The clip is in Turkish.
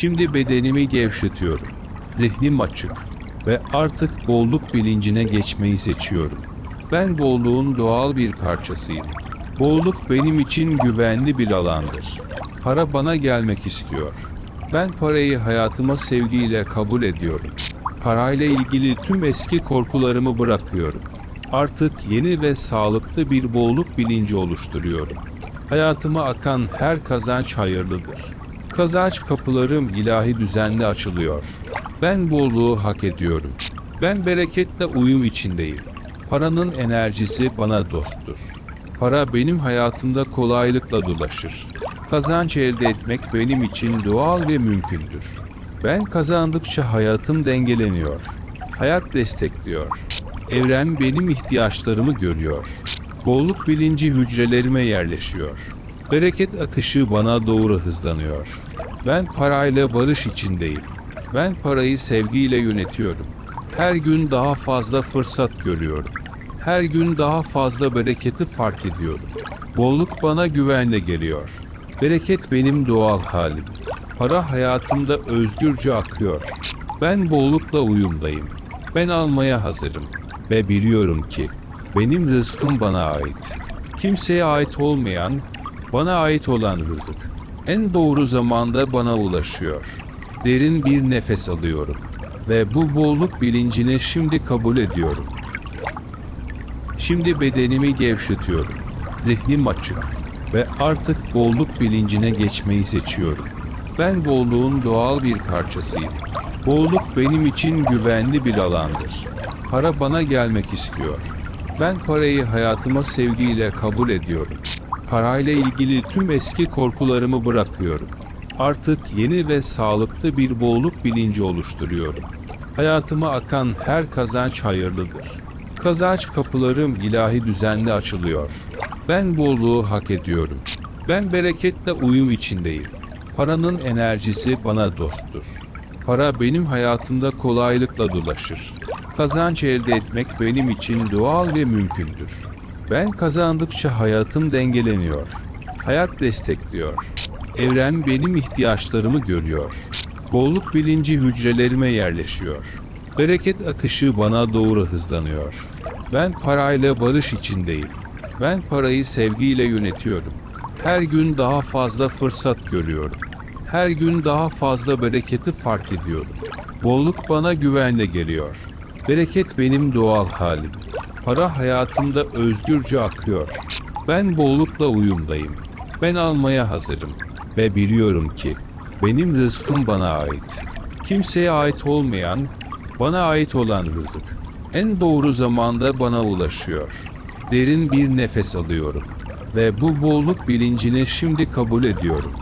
Şimdi bedenimi gevşetiyorum. Zihnim açık ve artık bolluk bilincine geçmeyi seçiyorum. Ben bolluğun doğal bir parçasıyım. Bolluk benim için güvenli bir alandır. Para bana gelmek istiyor. Ben parayı hayatıma sevgiyle kabul ediyorum. Parayla ilgili tüm eski korkularımı bırakıyorum. Artık yeni ve sağlıklı bir bolluk bilinci oluşturuyorum. Hayatıma akan her kazanç hayırlıdır. Kazanç kapılarım ilahi düzenle açılıyor. Ben bolluğu hak ediyorum. Ben bereketle uyum içindeyim. Paranın enerjisi bana dosttur. Para benim hayatımda kolaylıkla dolaşır. Kazanç elde etmek benim için doğal ve mümkündür. Ben kazandıkça hayatım dengeleniyor. Hayat destekliyor. Evren benim ihtiyaçlarımı görüyor. Bolluk bilinci hücrelerime yerleşiyor. Bereket akışı bana doğru hızlanıyor. Ben parayla barış içindeyim. Ben parayı sevgiyle yönetiyorum. Her gün daha fazla fırsat görüyorum. Her gün daha fazla bereketi fark ediyorum. Bolluk bana güvenle geliyor. Bereket benim doğal halim. Para hayatımda özgürce akıyor. Ben bollukla uyumdayım. Ben almaya hazırım ve biliyorum ki benim rızkım bana ait. Kimseye ait olmayan, bana ait olan rızık en doğru zamanda bana ulaşıyor. Derin bir nefes alıyorum ve bu bolluk bilincini şimdi kabul ediyorum. Şimdi bedenimi gevşetiyorum. Zihnim açık ve artık bolluk bilincine geçmeyi seçiyorum. Ben bolluğun doğal bir parçasıyım. Bolluk benim için güvenli bir alandır. Para bana gelmek istiyor. Ben parayı hayatıma sevgiyle kabul ediyorum. Parayla ilgili tüm eski korkularımı bırakıyorum. Artık yeni ve sağlıklı bir bolluk bilinci oluşturuyorum. Hayatıma akan her kazanç hayırlıdır. Kazanç kapılarım ilahi düzenle açılıyor. Ben bolluğu hak ediyorum. Ben bereketle uyum içindeyim. Paranın enerjisi bana dosttur. Para benim hayatımda kolaylıkla dolaşır. Kazanç elde etmek benim için doğal ve mümkündür. Ben kazandıkça hayatım dengeleniyor. Hayat destekliyor. Evren benim ihtiyaçlarımı görüyor. Bolluk bilinci hücrelerime yerleşiyor. Bereket akışı bana doğru hızlanıyor. Ben parayla barış içindeyim. Ben parayı sevgiyle yönetiyorum. Her gün daha fazla fırsat görüyorum. Her gün daha fazla bereketi fark ediyorum. Bolluk bana güvenle geliyor. Bereket benim doğal halim. Para hayatımda özgürce akıyor. Ben bollukla uyumdayım. Ben almaya hazırım ve biliyorum ki benim rızkım bana ait. Kimseye ait olmayan, bana ait olan rızık en doğru zamanda bana ulaşıyor. Derin bir nefes alıyorum ve bu bolluk bilincini şimdi kabul ediyorum.